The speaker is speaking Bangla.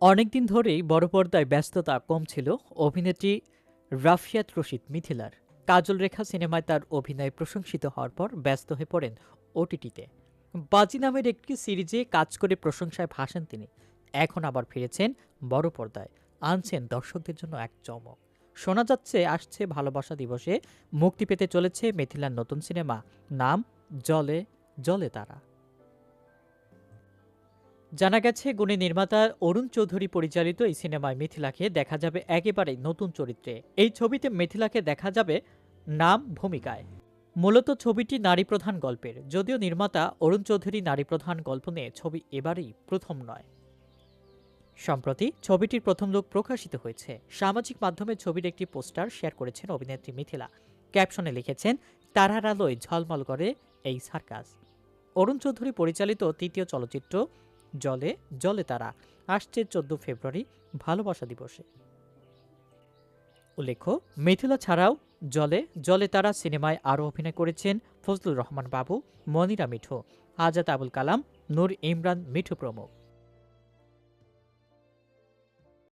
অনেকদিন ধরেই বড় পর্দায় ব্যস্ততা কম ছিল অভিনেত্রী রাফিয়াত রশিদ মিথিলার। কাজল রেখা সিনেমায় তার অভিনয় প্রশংসিত হওয়ার পর ব্যস্ত হয়ে পড়েন ওটিটিতে। বাজি নামের একটি সিরিজে কাজ করে প্রশংসায় ভাসেন তিনি। এখন আবার ফিরেছেন বড় পর্দায়, আনছেন দর্শকদের জন্য এক চমক। শোনা যাচ্ছে, আসছে ভালোবাসা দিবসে মুক্তি পেতে চলেছে মিথিলার নতুন সিনেমা, নাম জলে জলে তারা। জানা গেছে, গুণী নির্মাতা অরুণ চৌধুরী পরিচালিত এই সিনেমায় মিথিলাকে দেখা যাবে একেবারেই নতুন চরিত্রে। এই ছবিতে মিথিলাকে দেখা যাবে নাম ভূমিকায়। মূলত ছবিটি নারী প্রধান গল্পের, যদিও নির্মাতা অরুণ চৌধুরী নারী প্রধান গল্প নিয়ে ছবি এবারেই প্রথম নয়। সম্প্রতি ছবিটির প্রথম লোক প্রকাশিত হয়েছে। সামাজিক মাধ্যমে ছবির একটি পোস্টার শেয়ার করেছেন অভিনেত্রী মিথিলা। ক্যাপশনে লিখেছেন, তারার আলোয় ঝলমল করে এই সার্কাস। অরুণ চৌধুরী পরিচালিত তৃতীয় চলচ্চিত্র জলে জলে তারা, আসছে চোদ্দ ফেব্রুয়ারি ভালোবাসা দিবসে। উল্লেখ্য, মিথিলা ছাড়াও জলে জলে তারা সিনেমায় আরও অভিনয় করেছেন ফজলুর রহমান বাবু, মনিরা মিঠু, আজাদ আবুল কালাম, নূর ইমরান মিঠু প্রমুখ।